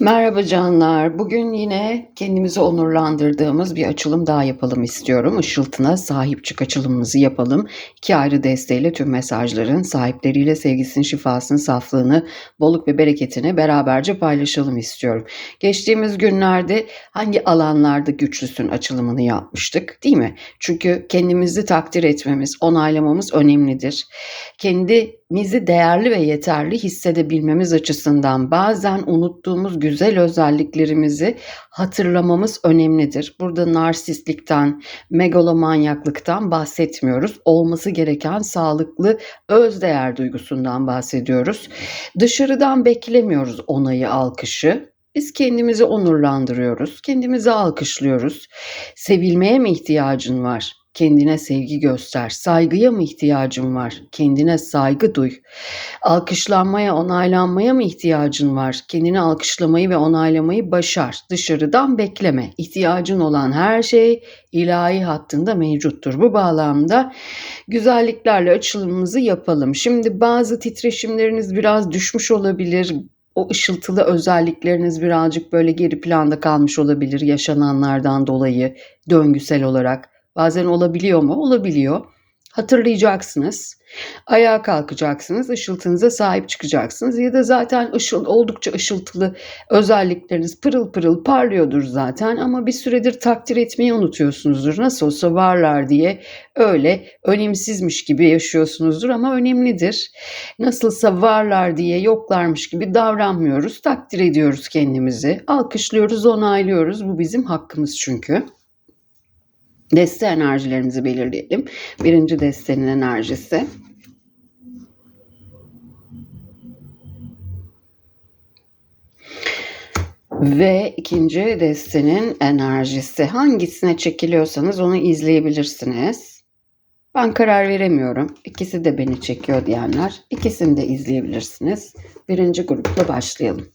Merhaba canlar. Bugün yine kendimizi onurlandırdığımız bir açılım daha yapalım istiyorum. Işıltına sahip çık açılımımızı yapalım. İki ayrı desteğiyle tüm mesajların sahipleriyle sevgisinin, şifasının, saflığını, bolluk ve bereketini beraberce paylaşalım istiyorum. Geçtiğimiz günlerde hangi alanlarda güçlüsün açılımını yapmıştık değil mi? Çünkü kendimizi takdir etmemiz, onaylamamız önemlidir. Kendimizi değerli ve yeterli hissedebilmemiz açısından bazen unuttuğumuz güzel özelliklerimizi hatırlamamız önemlidir. Burada narsistlikten, megalomanyaklıktan bahsetmiyoruz. Olması gereken sağlıklı özdeğer duygusundan bahsediyoruz. Dışarıdan beklemiyoruz onayı, alkışı. Biz kendimizi onurlandırıyoruz, kendimizi alkışlıyoruz. Sevilmeye mi ihtiyacın var? Kendine sevgi göster. Saygıya mı ihtiyacın var? Kendine saygı duy. Alkışlanmaya, onaylanmaya mı ihtiyacın var? Kendini alkışlamayı ve onaylamayı başar. Dışarıdan bekleme. İhtiyacın olan her şey ilahi hattında mevcuttur. Bu bağlamda güzelliklerle açılımımızı yapalım. Şimdi bazı titreşimleriniz biraz düşmüş olabilir o ışıltılı özellikleriniz birazcık böyle geri planda kalmış olabilir yaşananlardan dolayı döngüsel olarak. Bazen olabiliyor mu? Olabiliyor. Hatırlayacaksınız. Ayağa kalkacaksınız, ışıltınıza sahip çıkacaksınız ya da zaten ışıl oldukça ışıltılı özellikleriniz pırıl pırıl parlıyordur zaten ama bir süredir takdir etmeyi unutuyorsunuzdur. Nasıl olsa varlar diye öyle önemsizmiş gibi yaşıyorsunuzdur ama önemlidir. Nasılsa varlar diye yoklarmış gibi davranmıyoruz, takdir ediyoruz kendimizi, alkışlıyoruz, onaylıyoruz. Bu bizim hakkımız çünkü. Deste enerjilerimizi belirleyelim. Birinci destenin enerjisi. Ve ikinci destenin enerjisi. Hangisine çekiliyorsanız onu izleyebilirsiniz. Ben karar veremiyorum. İkisi de beni çekiyor diyenler. İkisini de izleyebilirsiniz. Birinci grupla başlayalım.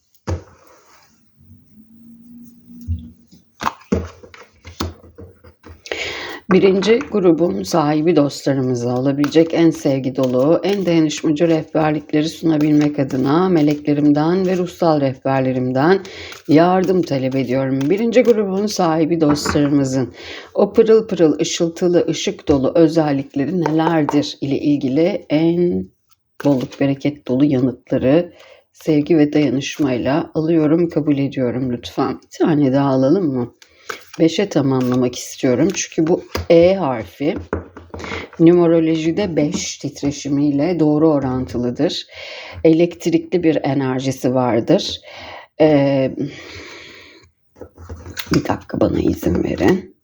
Birinci grubun sahibi dostlarımıza olabilecek en sevgi dolu, en dayanışmacı rehberlikleri sunabilmek adına meleklerimden ve ruhsal rehberlerimden yardım talep ediyorum. Birinci grubun sahibi dostlarımızın o pırıl pırıl, ışıltılı, ışık dolu özellikleri nelerdir ile ilgili en bolluk bereket dolu yanıtları sevgi ve dayanışmayla alıyorum, kabul ediyorum lütfen. Bir tane daha alalım mı? 5'e tamamlamak istiyorum. Çünkü bu E harfi numerolojide 5 titreşimiyle doğru orantılıdır. Elektrikli bir enerjisi vardır. Ee, bir dakika bana izin verin.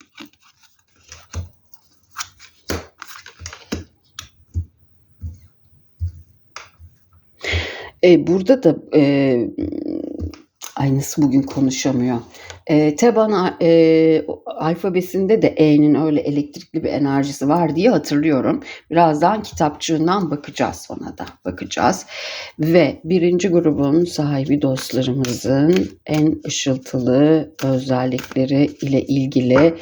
Ee, burada da e, aynısı bugün konuşamıyor. E, Teban e, alfabesinde de E'nin öyle elektrikli bir enerjisi var diye hatırlıyorum. Birazdan kitapçığından bakacağız ona da bakacağız. Ve birinci grubun sahibi dostlarımızın en ışıltılı özellikleri ile ilgili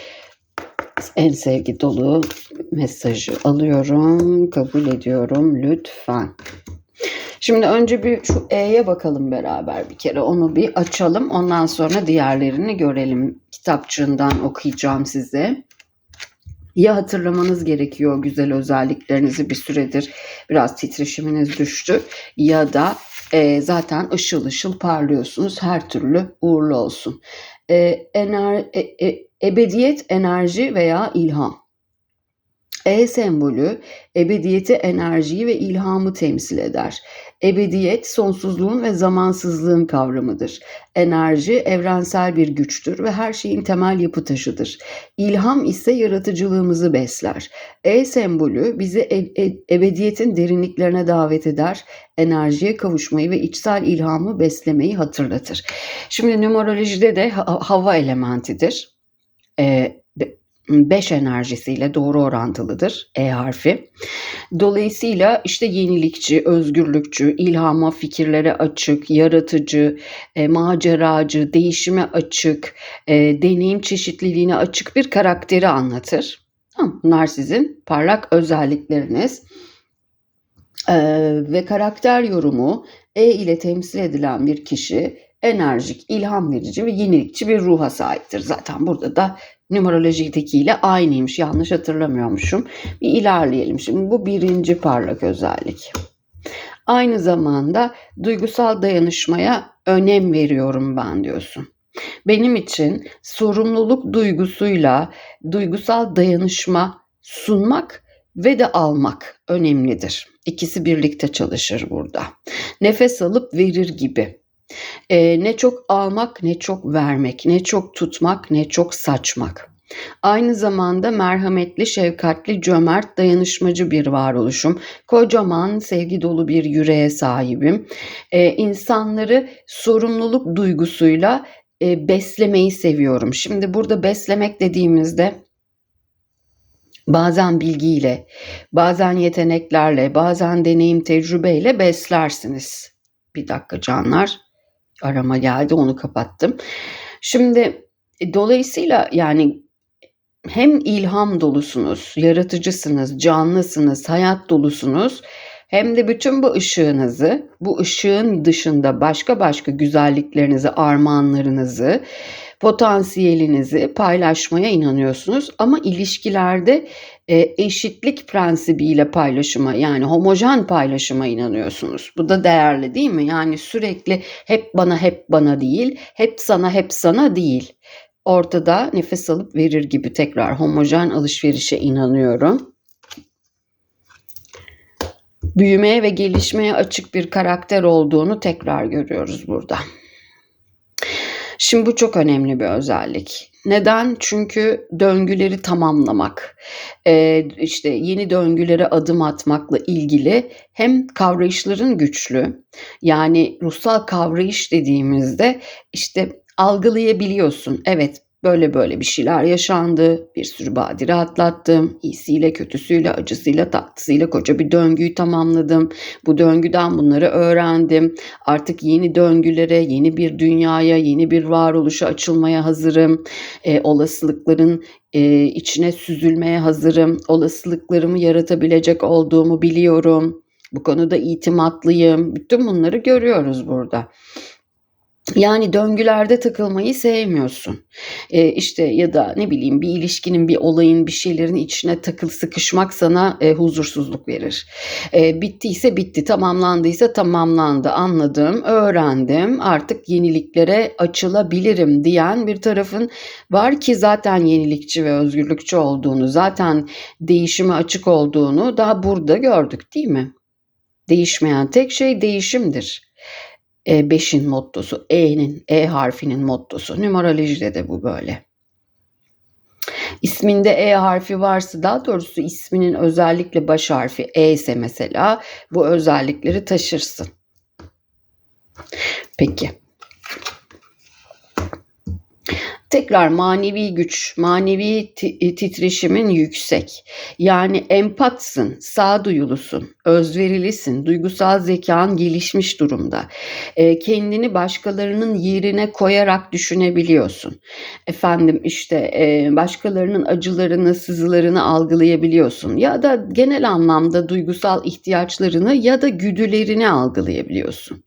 en sevgi dolu mesajı alıyorum, kabul ediyorum lütfen. Şimdi önce bir şu E'ye bakalım beraber bir kere. Onu bir açalım. Ondan sonra diğerlerini görelim. Kitapçığından okuyacağım size. Ya hatırlamanız gerekiyor güzel özelliklerinizi bir süredir biraz titreşiminiz düştü ya da e, zaten ışıl ışıl parlıyorsunuz. Her türlü uğurlu olsun. E, ener, e, e, ebediyet, enerji veya ilham. E sembolü ebediyeti, enerjiyi ve ilhamı temsil eder. Ebediyet sonsuzluğun ve zamansızlığın kavramıdır. Enerji evrensel bir güçtür ve her şeyin temel yapı taşıdır. İlham ise yaratıcılığımızı besler. E sembolü bizi e- e- ebediyetin derinliklerine davet eder, enerjiye kavuşmayı ve içsel ilhamı beslemeyi hatırlatır. Şimdi numerolojide de ha- hava elementidir. E, 5 enerjisiyle doğru orantılıdır E harfi. Dolayısıyla işte yenilikçi, özgürlükçü, ilhama, fikirlere açık, yaratıcı, e, maceracı, değişime açık, e, deneyim çeşitliliğine açık bir karakteri anlatır. Bunlar sizin parlak özellikleriniz. Ee, ve karakter yorumu E ile temsil edilen bir kişi enerjik, ilham verici ve yenilikçi bir ruha sahiptir. Zaten burada da numerolojidekiyle aynıymış. Yanlış hatırlamıyormuşum. Bir ilerleyelim. Şimdi bu birinci parlak özellik. Aynı zamanda duygusal dayanışmaya önem veriyorum ben diyorsun. Benim için sorumluluk duygusuyla duygusal dayanışma sunmak ve de almak önemlidir. İkisi birlikte çalışır burada. Nefes alıp verir gibi. Ee, ne çok almak ne çok vermek, ne çok tutmak ne çok saçmak. Aynı zamanda merhametli, şefkatli, cömert, dayanışmacı bir varoluşum. Kocaman, sevgi dolu bir yüreğe sahibim. Ee, insanları sorumluluk duygusuyla e, beslemeyi seviyorum. Şimdi burada beslemek dediğimizde bazen bilgiyle, bazen yeteneklerle, bazen deneyim tecrübeyle beslersiniz. Bir dakika canlar. Arama geldi onu kapattım. Şimdi e, dolayısıyla yani hem ilham dolusunuz, yaratıcısınız, canlısınız, hayat dolusunuz hem de bütün bu ışığınızı, bu ışığın dışında başka başka güzelliklerinizi, armağanlarınızı, potansiyelinizi paylaşmaya inanıyorsunuz ama ilişkilerde eşitlik prensibiyle paylaşıma yani homojen paylaşıma inanıyorsunuz. Bu da değerli değil mi? Yani sürekli hep bana hep bana değil, hep sana hep sana değil. Ortada nefes alıp verir gibi tekrar homojen alışverişe inanıyorum büyümeye ve gelişmeye açık bir karakter olduğunu tekrar görüyoruz burada. Şimdi bu çok önemli bir özellik. Neden? Çünkü döngüleri tamamlamak, e, işte yeni döngülere adım atmakla ilgili hem kavrayışların güçlü, yani ruhsal kavrayış dediğimizde işte algılayabiliyorsun. Evet Böyle böyle bir şeyler yaşandı. Bir sürü badire atlattım. İyisiyle, kötüsüyle, acısıyla, tatlısıyla koca bir döngüyü tamamladım. Bu döngüden bunları öğrendim. Artık yeni döngülere, yeni bir dünyaya, yeni bir varoluşa açılmaya hazırım. E, olasılıkların e, içine süzülmeye hazırım. Olasılıklarımı yaratabilecek olduğumu biliyorum. Bu konuda itimatlıyım. Bütün bunları görüyoruz burada. Yani döngülerde takılmayı sevmiyorsun. Ee, işte ya da ne bileyim bir ilişkinin, bir olayın, bir şeylerin içine takıl sıkışmak sana e, huzursuzluk verir. E, bittiyse bitti, tamamlandıysa tamamlandı, anladım, öğrendim, artık yeniliklere açılabilirim diyen bir tarafın var ki zaten yenilikçi ve özgürlükçü olduğunu, zaten değişime açık olduğunu daha burada gördük değil mi? Değişmeyen tek şey değişimdir. 5'in mottosu, E'nin, E harfinin mottosu. Numerolojide de bu böyle. İsminde E harfi varsa daha doğrusu isminin özellikle baş harfi E ise mesela bu özellikleri taşırsın. Peki. Tekrar manevi güç, manevi e, titreşimin yüksek. Yani empatsın, sağduyulusun, özverilisin, duygusal zekan gelişmiş durumda. E, kendini başkalarının yerine koyarak düşünebiliyorsun. Efendim işte e, başkalarının acılarını, sızılarını algılayabiliyorsun. Ya da genel anlamda duygusal ihtiyaçlarını ya da güdülerini algılayabiliyorsun.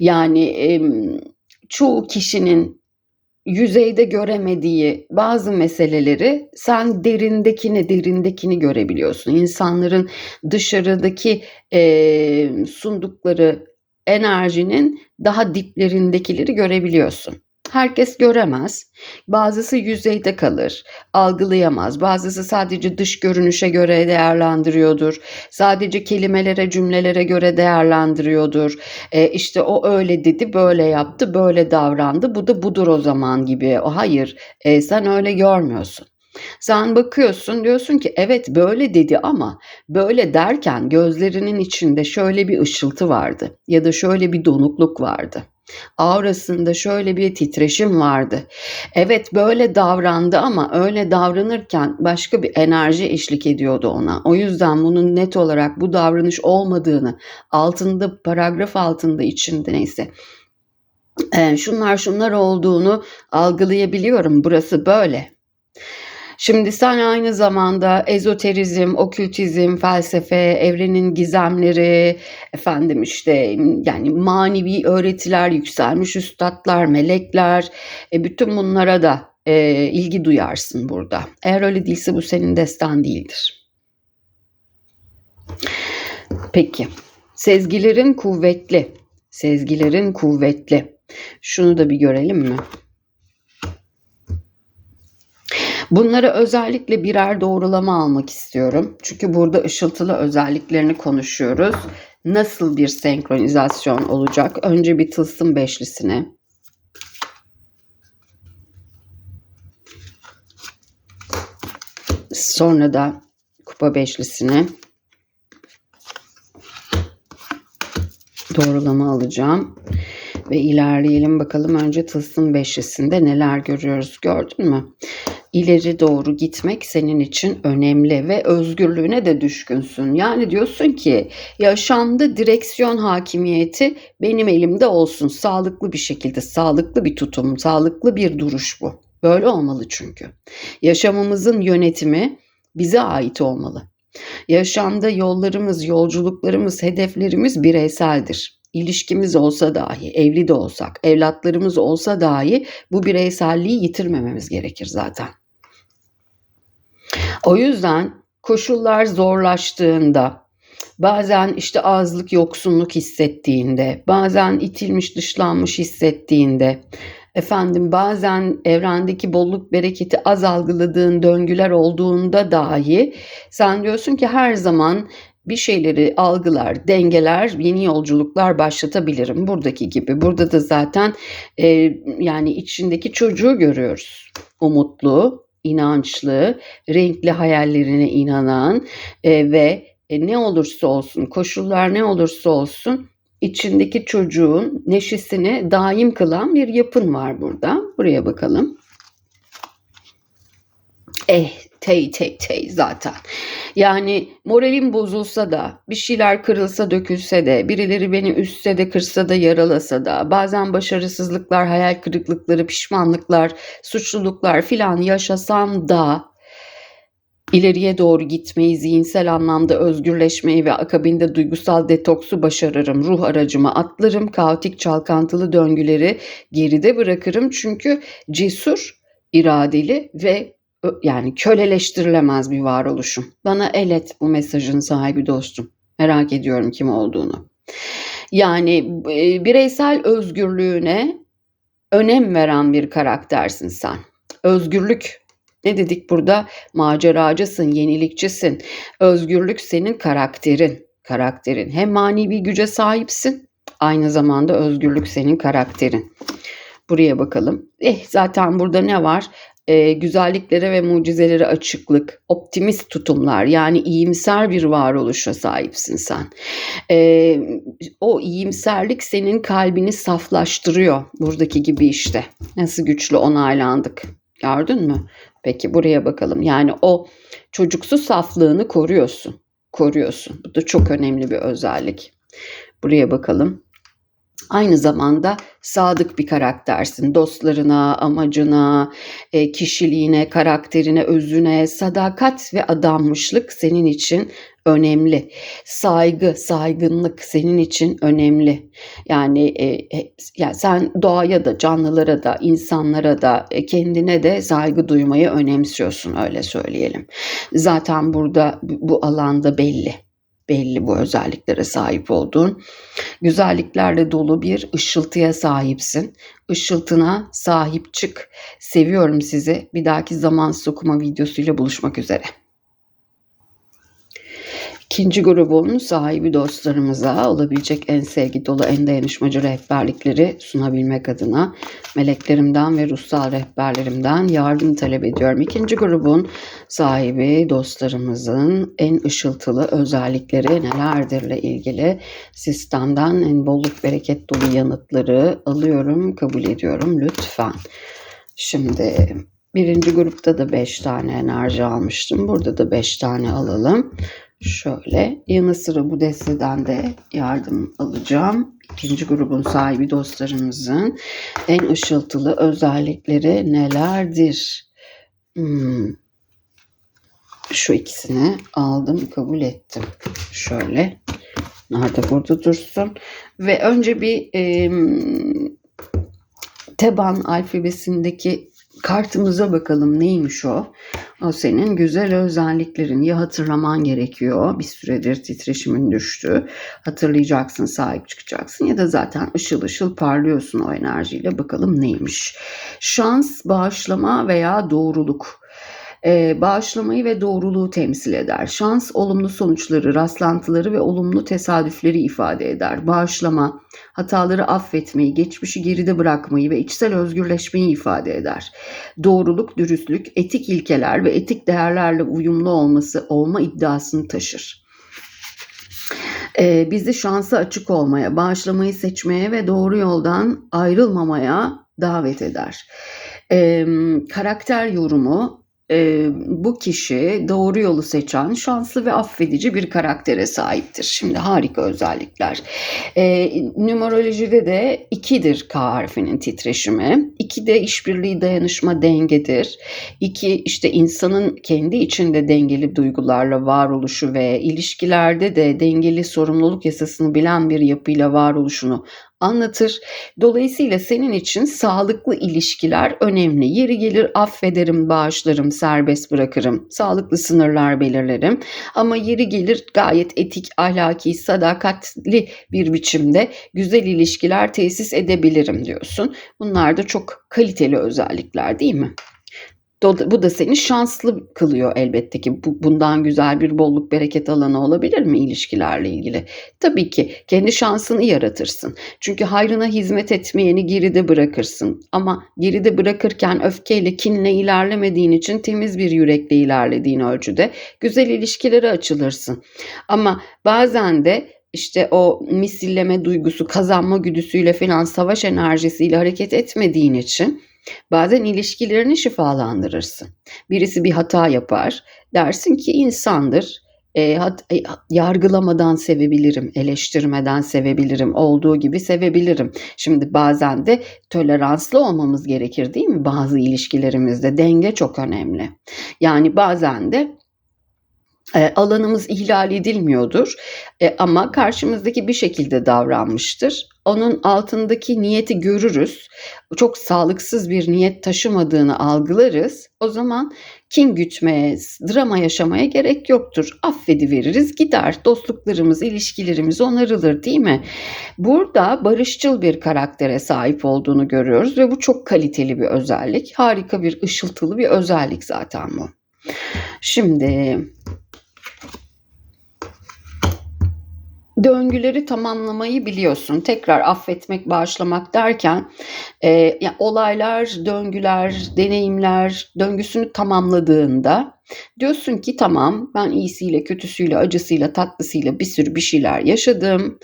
Yani e, çoğu kişinin yüzeyde göremediği bazı meseleleri sen derindekini derindekini görebiliyorsun. İnsanların dışarıdaki e, sundukları enerjinin daha diplerindekileri görebiliyorsun. Herkes göremez. Bazısı yüzeyde kalır, algılayamaz. Bazısı sadece dış görünüşe göre değerlendiriyordur. Sadece kelimelere, cümlelere göre değerlendiriyordur. E, işte o öyle dedi, böyle yaptı, böyle davrandı. Bu da budur o zaman gibi. O hayır, e, sen öyle görmüyorsun. Sen bakıyorsun diyorsun ki evet böyle dedi ama böyle derken gözlerinin içinde şöyle bir ışıltı vardı ya da şöyle bir donukluk vardı. Aurasında şöyle bir titreşim vardı. Evet böyle davrandı ama öyle davranırken başka bir enerji eşlik ediyordu ona. O yüzden bunun net olarak bu davranış olmadığını altında paragraf altında içinde neyse şunlar şunlar olduğunu algılayabiliyorum. Burası böyle. Şimdi sen aynı zamanda ezoterizm, okültizm, felsefe, evrenin gizemleri, efendim işte yani manevi öğretiler, yükselmiş üstadlar, melekler, e, bütün bunlara da e, ilgi duyarsın burada. Eğer öyle değilse bu senin destan değildir. Peki. Sezgilerin kuvvetli. Sezgilerin kuvvetli. Şunu da bir görelim mi? Bunları özellikle birer doğrulama almak istiyorum. Çünkü burada ışıltılı özelliklerini konuşuyoruz. Nasıl bir senkronizasyon olacak? Önce bir tılsım beşlisine. Sonra da kupa beşlisine. Doğrulama alacağım. Ve ilerleyelim bakalım önce tılsım beşlisinde neler görüyoruz gördün mü? İleri doğru gitmek senin için önemli ve özgürlüğüne de düşkünsün. Yani diyorsun ki yaşamda direksiyon hakimiyeti benim elimde olsun. Sağlıklı bir şekilde, sağlıklı bir tutum, sağlıklı bir duruş bu. Böyle olmalı çünkü. Yaşamımızın yönetimi bize ait olmalı. Yaşamda yollarımız, yolculuklarımız, hedeflerimiz bireyseldir. İlişkimiz olsa dahi, evli de olsak, evlatlarımız olsa dahi bu bireyselliği yitirmememiz gerekir zaten. O yüzden koşullar zorlaştığında, bazen işte azlık, yoksunluk hissettiğinde, bazen itilmiş, dışlanmış hissettiğinde, efendim bazen evrendeki bolluk bereketi az algıladığın döngüler olduğunda dahi sen diyorsun ki her zaman bir şeyleri algılar, dengeler, yeni yolculuklar başlatabilirim. Buradaki gibi. Burada da zaten e, yani içindeki çocuğu görüyoruz. Umutlu, inançlı, renkli hayallerine inanan e, ve e, ne olursa olsun, koşullar ne olursa olsun içindeki çocuğun neşesini daim kılan bir yapın var burada. Buraya bakalım. Eh tey tey tey zaten. Yani moralim bozulsa da, bir şeyler kırılsa dökülse de, birileri beni üstse de kırsa da yaralasa da, bazen başarısızlıklar, hayal kırıklıkları, pişmanlıklar, suçluluklar filan yaşasam da ileriye doğru gitmeyi, zihinsel anlamda özgürleşmeyi ve akabinde duygusal detoksu başarırım. Ruh aracıma atlarım, kaotik çalkantılı döngüleri geride bırakırım. Çünkü cesur, iradeli ve yani köleleştirilemez bir varoluşum. Bana el et bu mesajın sahibi dostum. Merak ediyorum kim olduğunu. Yani e, bireysel özgürlüğüne önem veren bir karaktersin sen. Özgürlük ne dedik burada? Maceracısın, yenilikçisin. Özgürlük senin karakterin. Karakterin. Hem manevi güce sahipsin, aynı zamanda özgürlük senin karakterin. Buraya bakalım. Eh zaten burada ne var? E, güzelliklere ve mucizelere açıklık, optimist tutumlar yani iyimser bir varoluşa sahipsin sen. E, o iyimserlik senin kalbini saflaştırıyor buradaki gibi işte. Nasıl güçlü onaylandık gördün mü? Peki buraya bakalım yani o çocuksu saflığını koruyorsun. Koruyorsun. Bu da çok önemli bir özellik. Buraya bakalım aynı zamanda sadık bir karaktersin. Dostlarına, amacına, e, kişiliğine, karakterine, özüne, sadakat ve adanmışlık senin için önemli. Saygı, saygınlık senin için önemli. Yani e, e, yani sen doğaya da, canlılara da, insanlara da, kendine de saygı duymayı önemsiyorsun öyle söyleyelim. Zaten burada bu alanda belli belli bu özelliklere sahip olduğun. Güzelliklerle dolu bir ışıltıya sahipsin. Işıltına sahip çık. Seviyorum sizi. Bir dahaki zaman okuma videosuyla buluşmak üzere. İkinci grubun sahibi dostlarımıza olabilecek en sevgi dolu, en dayanışmacı rehberlikleri sunabilmek adına meleklerimden ve ruhsal rehberlerimden yardım talep ediyorum. İkinci grubun sahibi dostlarımızın en ışıltılı özellikleri nelerdirle ilgili sistemden en bolluk bereket dolu yanıtları alıyorum, kabul ediyorum lütfen. Şimdi birinci grupta da 5 tane enerji almıştım. Burada da 5 tane alalım. Şöyle yanı sıra bu desteden de yardım alacağım. İkinci grubun sahibi dostlarımızın en ışıltılı özellikleri nelerdir? Hmm. Şu ikisini aldım, kabul ettim. Şöyle. Nerede burada dursun. Ve önce bir e, Teban alfabesindeki kartımıza bakalım neymiş o. O senin güzel özelliklerin ya hatırlaman gerekiyor. Bir süredir titreşimin düştü. Hatırlayacaksın, sahip çıkacaksın ya da zaten ışıl ışıl parlıyorsun o enerjiyle. Bakalım neymiş. Şans, bağışlama veya doğruluk e, bağışlamayı ve doğruluğu temsil eder. Şans olumlu sonuçları, rastlantıları ve olumlu tesadüfleri ifade eder. Bağışlama hataları affetmeyi, geçmişi geride bırakmayı ve içsel özgürleşmeyi ifade eder. Doğruluk, dürüstlük, etik ilkeler ve etik değerlerle uyumlu olması olma iddiasını taşır. Ee, bizi şansa açık olmaya, bağışlamayı seçmeye ve doğru yoldan ayrılmamaya davet eder. Ee, karakter yorumu e, bu kişi doğru yolu seçen şanslı ve affedici bir karaktere sahiptir. Şimdi harika özellikler. E, numerolojide de ikidir K harfinin titreşimi. İki de işbirliği, dayanışma, dengedir. İki işte insanın kendi içinde dengeli duygularla varoluşu ve ilişkilerde de dengeli sorumluluk yasasını bilen bir yapıyla varoluşunu anlatır. Dolayısıyla senin için sağlıklı ilişkiler önemli. Yeri gelir affederim, bağışlarım, serbest bırakırım. Sağlıklı sınırlar belirlerim. Ama yeri gelir gayet etik, ahlaki, sadakatli bir biçimde güzel ilişkiler tesis edebilirim diyorsun. Bunlar da çok kaliteli özellikler değil mi? Bu da seni şanslı kılıyor elbette ki. Bundan güzel bir bolluk bereket alanı olabilir mi ilişkilerle ilgili? Tabii ki kendi şansını yaratırsın. Çünkü hayrına hizmet etmeyeni geride bırakırsın. Ama geride bırakırken öfkeyle, kinle ilerlemediğin için temiz bir yürekle ilerlediğin ölçüde güzel ilişkilere açılırsın. Ama bazen de işte o misilleme duygusu, kazanma güdüsüyle falan savaş enerjisiyle hareket etmediğin için Bazen ilişkilerini şifalandırırsın. Birisi bir hata yapar. Dersin ki insandır. E, hat, e, yargılamadan sevebilirim, eleştirmeden sevebilirim, olduğu gibi sevebilirim. Şimdi bazen de toleranslı olmamız gerekir değil mi? Bazı ilişkilerimizde denge çok önemli. Yani bazen de e, alanımız ihlal edilmiyordur e, ama karşımızdaki bir şekilde davranmıştır. Onun altındaki niyeti görürüz. Çok sağlıksız bir niyet taşımadığını algılarız. O zaman kin gütmeye, drama yaşamaya gerek yoktur. Affedi veririz gider. Dostluklarımız, ilişkilerimiz onarılır değil mi? Burada barışçıl bir karaktere sahip olduğunu görüyoruz ve bu çok kaliteli bir özellik. Harika bir ışıltılı bir özellik zaten bu. Şimdi döngüleri tamamlamayı biliyorsun. Tekrar affetmek, bağışlamak derken e, yani olaylar, döngüler, deneyimler döngüsünü tamamladığında Diyorsun ki tamam ben iyisiyle, kötüsüyle, acısıyla, tatlısıyla bir sürü bir şeyler yaşadım.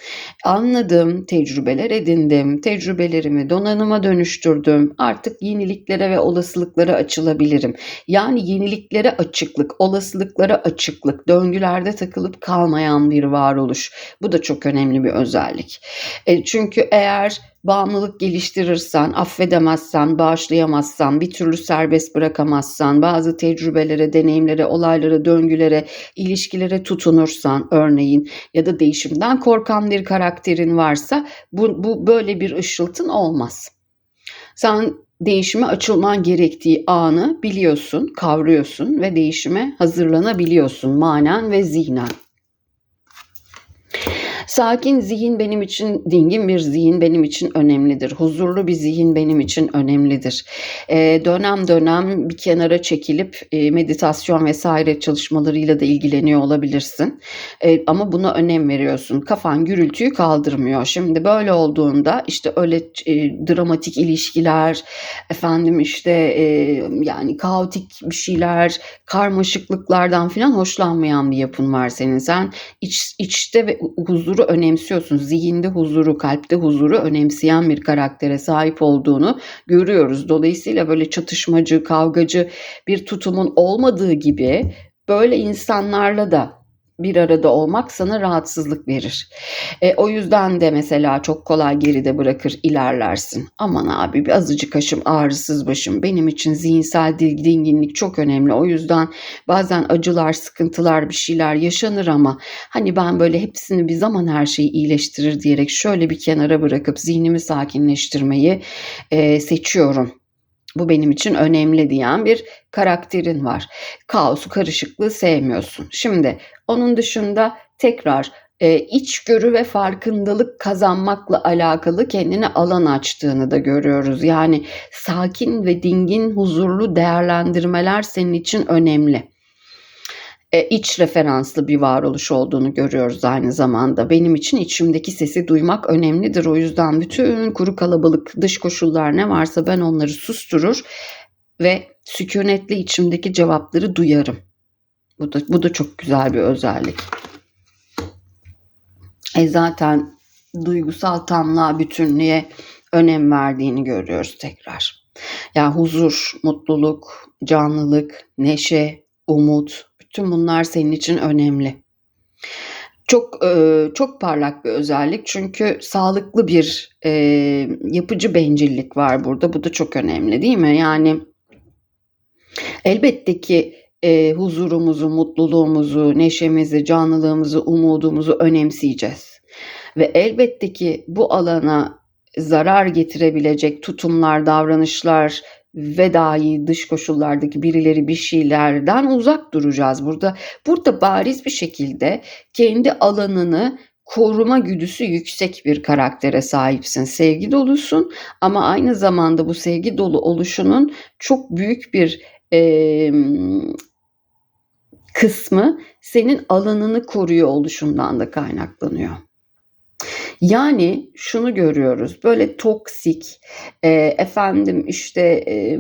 Anladım, tecrübeler edindim. Tecrübelerimi donanıma dönüştürdüm. Artık yeniliklere ve olasılıklara açılabilirim. Yani yeniliklere açıklık, olasılıklara açıklık, döngülerde takılıp kalmayan bir varoluş. Bu da çok önemli bir özellik. E, çünkü eğer bağımlılık geliştirirsen, affedemezsen, bağışlayamazsan, bir türlü serbest bırakamazsan, bazı tecrübelere, deneyimlere, olaylara, döngülere, ilişkilere tutunursan örneğin ya da değişimden korkan bir karakterin varsa bu, bu böyle bir ışıltın olmaz. Sen değişime açılman gerektiği anı biliyorsun, kavruyorsun ve değişime hazırlanabiliyorsun manen ve zihnen. Sakin zihin benim için, dingin bir zihin benim için önemlidir. Huzurlu bir zihin benim için önemlidir. E, dönem dönem bir kenara çekilip e, meditasyon vesaire çalışmalarıyla da ilgileniyor olabilirsin. E, ama buna önem veriyorsun. Kafan gürültüyü kaldırmıyor. Şimdi böyle olduğunda işte öyle e, dramatik ilişkiler, efendim işte e, yani kaotik bir şeyler, karmaşıklıklardan falan hoşlanmayan bir yapın var senin. Sen iç, içte ve huzur huzuru önemsiyorsun. Zihinde huzuru, kalpte huzuru önemseyen bir karaktere sahip olduğunu görüyoruz. Dolayısıyla böyle çatışmacı, kavgacı bir tutumun olmadığı gibi böyle insanlarla da bir arada olmak sana rahatsızlık verir. E, o yüzden de mesela çok kolay geride bırakır ilerlersin. Aman abi bir azıcık kaşım ağrısız başım benim için zihinsel dinginlik çok önemli. O yüzden bazen acılar sıkıntılar bir şeyler yaşanır ama hani ben böyle hepsini bir zaman her şeyi iyileştirir diyerek şöyle bir kenara bırakıp zihnimi sakinleştirmeyi e, seçiyorum. Bu benim için önemli diyen bir karakterin var. Kaosu, karışıklığı sevmiyorsun. Şimdi onun dışında tekrar e, içgörü ve farkındalık kazanmakla alakalı kendine alan açtığını da görüyoruz. Yani sakin ve dingin, huzurlu değerlendirmeler senin için önemli iç referanslı bir varoluş olduğunu görüyoruz aynı zamanda. Benim için içimdeki sesi duymak önemlidir. O yüzden bütün kuru kalabalık dış koşullar ne varsa ben onları susturur ve sükunetle içimdeki cevapları duyarım. Bu da, bu da çok güzel bir özellik. E zaten duygusal tamlığa, bütünlüğe önem verdiğini görüyoruz tekrar. Yani huzur, mutluluk, canlılık, neşe, umut, bütün bunlar senin için önemli. Çok e, çok parlak bir özellik çünkü sağlıklı bir e, yapıcı bencillik var burada. Bu da çok önemli değil mi? Yani elbette ki e, huzurumuzu, mutluluğumuzu, neşemizi, canlılığımızı, umudumuzu önemseyeceğiz. Ve elbette ki bu alana zarar getirebilecek tutumlar, davranışlar ve dahi dış koşullardaki birileri bir şeylerden uzak duracağız. Burada burada bariz bir şekilde kendi alanını koruma güdüsü yüksek bir karaktere sahipsin. Sevgi dolusun ama aynı zamanda bu sevgi dolu oluşunun çok büyük bir e, kısmı senin alanını koruyor oluşundan da kaynaklanıyor. Yani şunu görüyoruz böyle toksik, e, efendim işte e,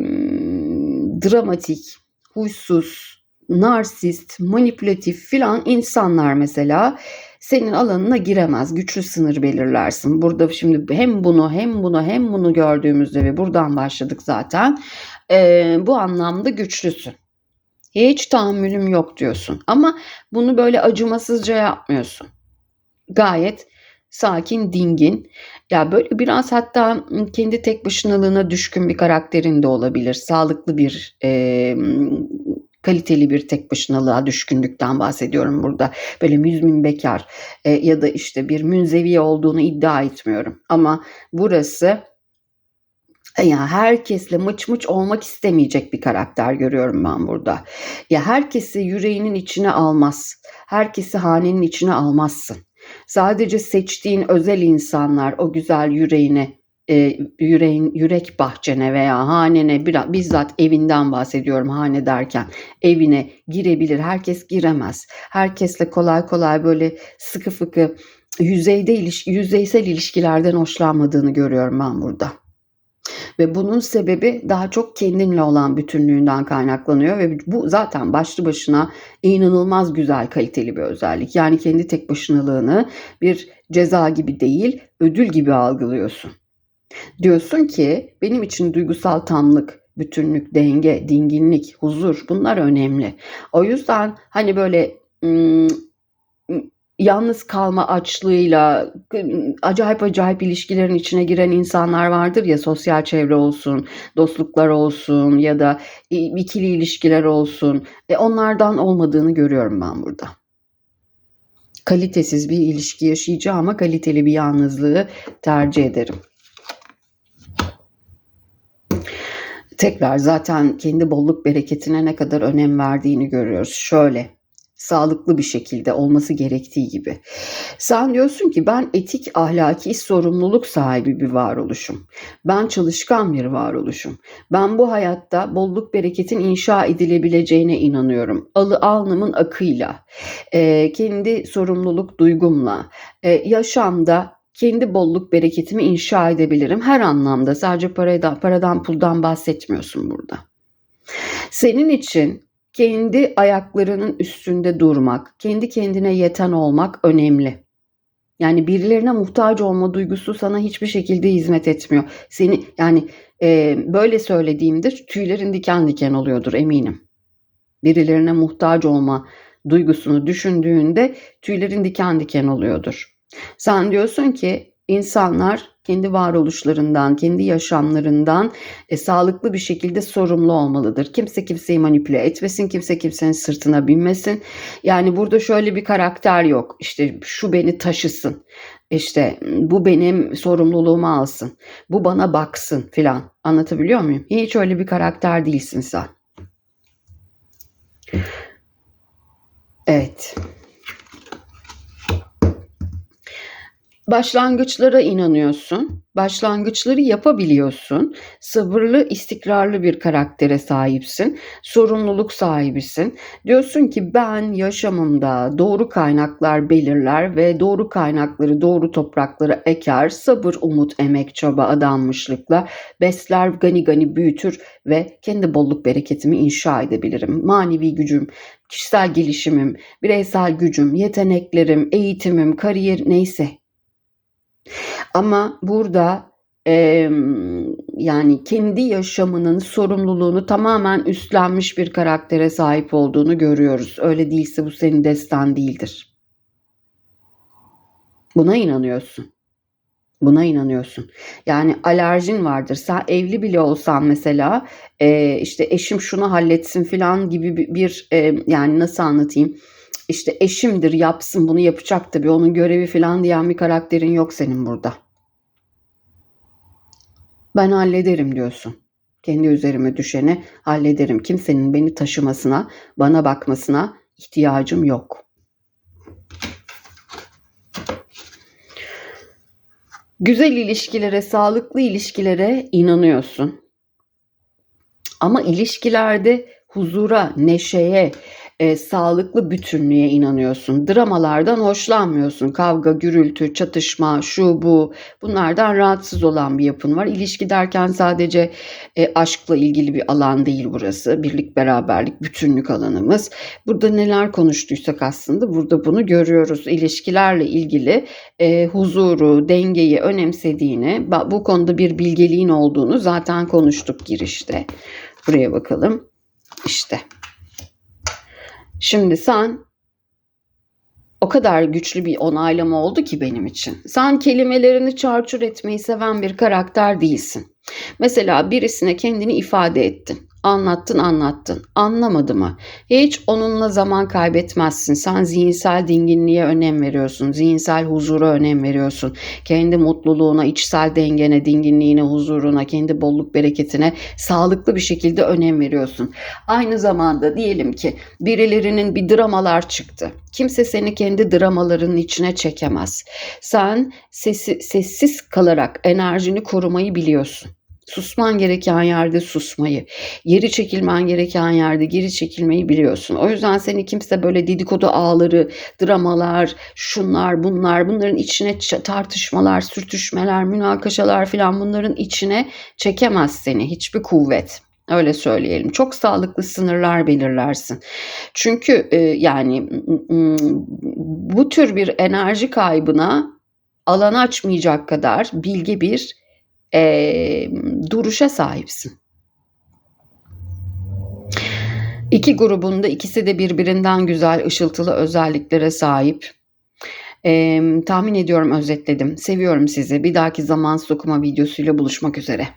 dramatik, huysuz, narsist, manipülatif filan insanlar mesela senin alanına giremez. Güçlü sınır belirlersin. Burada şimdi hem bunu hem bunu hem bunu gördüğümüzde ve buradan başladık zaten. E, bu anlamda güçlüsün. Hiç tahammülüm yok diyorsun. Ama bunu böyle acımasızca yapmıyorsun. Gayet sakin, dingin. Ya böyle biraz hatta kendi tek başınalığına düşkün bir karakterin de olabilir. Sağlıklı bir e, kaliteli bir tek başınalığa düşkünlükten bahsediyorum burada. Böyle müzmin bekar e, ya da işte bir münzevi olduğunu iddia etmiyorum. Ama burası ya herkesle mıç mıç olmak istemeyecek bir karakter görüyorum ben burada. Ya herkesi yüreğinin içine almaz. Herkesi hanenin içine almazsın. Sadece seçtiğin özel insanlar o güzel yüreğine e, yüreğin yürek bahçene veya hanene bir, bizzat evinden bahsediyorum hane derken evine girebilir. Herkes giremez. Herkesle kolay kolay böyle sıkı fıkı yüzeyde iliş, yüzeysel ilişkilerden hoşlanmadığını görüyorum ben burada. Ve bunun sebebi daha çok kendinle olan bütünlüğünden kaynaklanıyor ve bu zaten başlı başına inanılmaz güzel kaliteli bir özellik. Yani kendi tek başınalığını bir ceza gibi değil, ödül gibi algılıyorsun. Diyorsun ki benim için duygusal tamlık, bütünlük, denge, dinginlik, huzur bunlar önemli. O yüzden hani böyle yalnız kalma açlığıyla acayip acayip ilişkilerin içine giren insanlar vardır ya sosyal çevre olsun, dostluklar olsun ya da ikili ilişkiler olsun. E onlardan olmadığını görüyorum ben burada. Kalitesiz bir ilişki yaşayacağım ama kaliteli bir yalnızlığı tercih ederim. Tekrar zaten kendi bolluk bereketine ne kadar önem verdiğini görüyoruz. Şöyle sağlıklı bir şekilde olması gerektiği gibi. Sen diyorsun ki ben etik, ahlaki, sorumluluk sahibi bir varoluşum. Ben çalışkan bir varoluşum. Ben bu hayatta bolluk bereketin inşa edilebileceğine inanıyorum. Alı alnımın akıyla, e, kendi sorumluluk duygumla, e, yaşamda kendi bolluk bereketimi inşa edebilirim her anlamda. Sadece paradan, paradan puldan bahsetmiyorsun burada. Senin için kendi ayaklarının üstünde durmak, kendi kendine yeten olmak önemli. Yani birilerine muhtaç olma duygusu sana hiçbir şekilde hizmet etmiyor. Seni yani e, böyle söylediğimde tüylerin diken diken oluyordur eminim. Birilerine muhtaç olma duygusunu düşündüğünde tüylerin diken diken oluyordur. Sen diyorsun ki insanlar kendi varoluşlarından, kendi yaşamlarından e, sağlıklı bir şekilde sorumlu olmalıdır. Kimse kimseyi manipüle etmesin, kimse kimsenin sırtına binmesin. Yani burada şöyle bir karakter yok. İşte şu beni taşısın. İşte bu benim sorumluluğumu alsın. Bu bana baksın filan. Anlatabiliyor muyum? Hiç öyle bir karakter değilsin sen. Evet. Başlangıçlara inanıyorsun. Başlangıçları yapabiliyorsun. Sabırlı, istikrarlı bir karaktere sahipsin. Sorumluluk sahibisin. Diyorsun ki ben yaşamımda doğru kaynaklar belirler ve doğru kaynakları doğru topraklara eker. Sabır, umut, emek, çaba, adanmışlıkla besler, gani gani büyütür ve kendi bolluk bereketimi inşa edebilirim. Manevi gücüm, kişisel gelişimim, bireysel gücüm, yeteneklerim, eğitimim, kariyer neyse ama burada e, yani kendi yaşamının sorumluluğunu tamamen üstlenmiş bir karaktere sahip olduğunu görüyoruz. Öyle değilse bu senin destan değildir. Buna inanıyorsun. Buna inanıyorsun. Yani alerjin vardır. Sen evli bile olsan mesela e, işte eşim şunu halletsin falan gibi bir, e, yani nasıl anlatayım? İşte eşimdir yapsın bunu yapacak tabii onun görevi falan diyen bir karakterin yok senin burada. Ben hallederim diyorsun. Kendi üzerime düşeni hallederim. Kimsenin beni taşımasına, bana bakmasına ihtiyacım yok. Güzel ilişkilere, sağlıklı ilişkilere inanıyorsun. Ama ilişkilerde huzura, neşeye, e, sağlıklı bütünlüğe inanıyorsun. Dramalardan hoşlanmıyorsun. Kavga, gürültü, çatışma, şu bu bunlardan rahatsız olan bir yapın var. İlişki derken sadece e, aşkla ilgili bir alan değil burası. Birlik, beraberlik, bütünlük alanımız. Burada neler konuştuysak aslında burada bunu görüyoruz. İlişkilerle ilgili e, huzuru, dengeyi önemsediğini, bu konuda bir bilgeliğin olduğunu zaten konuştuk girişte. Buraya bakalım. İşte Şimdi sen o kadar güçlü bir onaylama oldu ki benim için. Sen kelimelerini çarçur etmeyi seven bir karakter değilsin. Mesela birisine kendini ifade ettin. Anlattın anlattın. Anlamadı mı? Hiç onunla zaman kaybetmezsin. Sen zihinsel dinginliğe önem veriyorsun. Zihinsel huzura önem veriyorsun. Kendi mutluluğuna, içsel dengene, dinginliğine, huzuruna, kendi bolluk bereketine sağlıklı bir şekilde önem veriyorsun. Aynı zamanda diyelim ki birilerinin bir dramalar çıktı. Kimse seni kendi dramalarının içine çekemez. Sen sesi, sessiz kalarak enerjini korumayı biliyorsun. Susman gereken yerde susmayı, geri çekilmen gereken yerde geri çekilmeyi biliyorsun. O yüzden seni kimse böyle dedikodu ağları, dramalar, şunlar, bunlar, bunların içine tartışmalar, sürtüşmeler, münakaşalar falan bunların içine çekemez seni hiçbir kuvvet. Öyle söyleyelim. Çok sağlıklı sınırlar belirlersin. Çünkü e, yani bu tür bir enerji kaybına alan açmayacak kadar bilge bir e, duruşa sahipsin. İki grubunda ikisi de birbirinden güzel ışıltılı özelliklere sahip. E, tahmin ediyorum özetledim. Seviyorum sizi. Bir dahaki zaman okuma videosuyla buluşmak üzere.